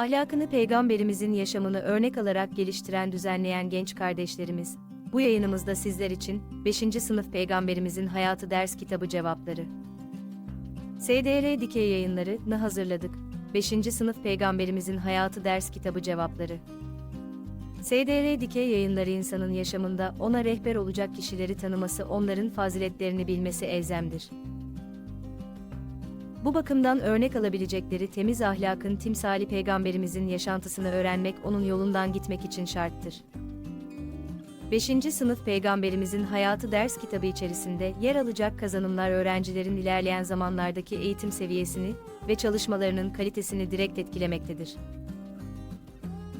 Ahlakını peygamberimizin yaşamını örnek alarak geliştiren düzenleyen genç kardeşlerimiz, bu yayınımızda sizler için 5. sınıf peygamberimizin hayatı ders kitabı cevapları. SDR Dikey yayınlarını hazırladık. 5. sınıf peygamberimizin hayatı ders kitabı cevapları. SDR Dikey yayınları insanın yaşamında ona rehber olacak kişileri tanıması, onların faziletlerini bilmesi elzemdir. Bu bakımdan örnek alabilecekleri temiz ahlakın timsali peygamberimizin yaşantısını öğrenmek onun yolundan gitmek için şarttır. 5. sınıf peygamberimizin hayatı ders kitabı içerisinde yer alacak kazanımlar öğrencilerin ilerleyen zamanlardaki eğitim seviyesini ve çalışmalarının kalitesini direkt etkilemektedir.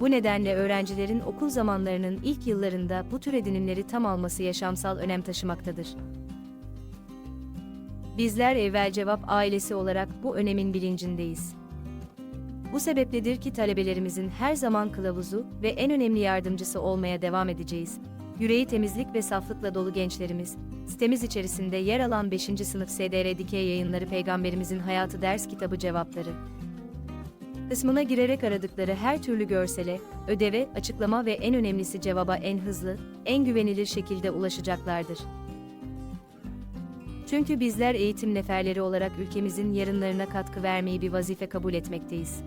Bu nedenle öğrencilerin okul zamanlarının ilk yıllarında bu tür edinimleri tam alması yaşamsal önem taşımaktadır. Bizler evvel cevap ailesi olarak bu önemin bilincindeyiz. Bu sebepledir ki talebelerimizin her zaman kılavuzu ve en önemli yardımcısı olmaya devam edeceğiz. Yüreği temizlik ve saflıkla dolu gençlerimiz, sitemiz içerisinde yer alan 5. sınıf SDR Dikey yayınları Peygamberimizin Hayatı ders kitabı cevapları kısmına girerek aradıkları her türlü görsele, ödeve, açıklama ve en önemlisi cevaba en hızlı, en güvenilir şekilde ulaşacaklardır. Çünkü bizler eğitim neferleri olarak ülkemizin yarınlarına katkı vermeyi bir vazife kabul etmekteyiz.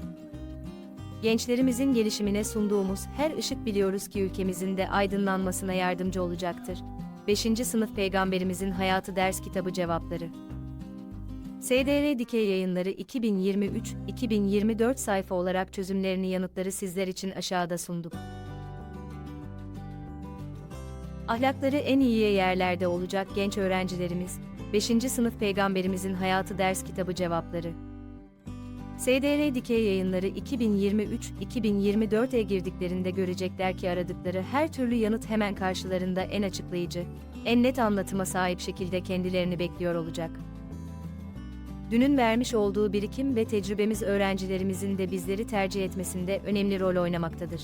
Gençlerimizin gelişimine sunduğumuz her ışık biliyoruz ki ülkemizin de aydınlanmasına yardımcı olacaktır. 5. sınıf peygamberimizin hayatı ders kitabı cevapları. SDR Dikey Yayınları 2023-2024 sayfa olarak çözümlerini yanıtları sizler için aşağıda sunduk. Ahlakları en iyiye yerlerde olacak genç öğrencilerimiz, 5. sınıf peygamberimizin hayatı ders kitabı cevapları. SDR Dikey Yayınları 2023-2024'e girdiklerinde görecekler ki aradıkları her türlü yanıt hemen karşılarında en açıklayıcı, en net anlatıma sahip şekilde kendilerini bekliyor olacak. Dünün vermiş olduğu birikim ve tecrübemiz öğrencilerimizin de bizleri tercih etmesinde önemli rol oynamaktadır.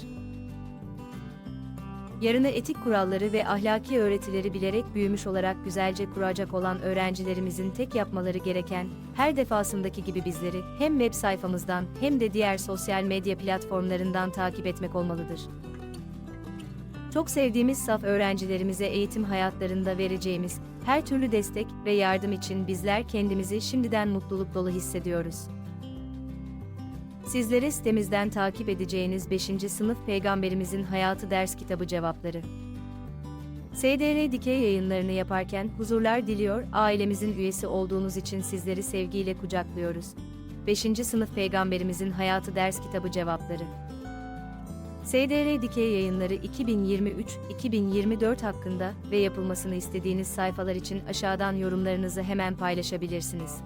Yarını etik kuralları ve ahlaki öğretileri bilerek büyümüş olarak güzelce kuracak olan öğrencilerimizin tek yapmaları gereken, her defasındaki gibi bizleri hem web sayfamızdan hem de diğer sosyal medya platformlarından takip etmek olmalıdır. Çok sevdiğimiz saf öğrencilerimize eğitim hayatlarında vereceğimiz her türlü destek ve yardım için bizler kendimizi şimdiden mutluluk dolu hissediyoruz. Sizlere sitemizden takip edeceğiniz 5. sınıf peygamberimizin hayatı ders kitabı cevapları. SDR Dikey yayınlarını yaparken huzurlar diliyor, ailemizin üyesi olduğunuz için sizleri sevgiyle kucaklıyoruz. 5. sınıf peygamberimizin hayatı ders kitabı cevapları. SDR Dikey yayınları 2023-2024 hakkında ve yapılmasını istediğiniz sayfalar için aşağıdan yorumlarınızı hemen paylaşabilirsiniz.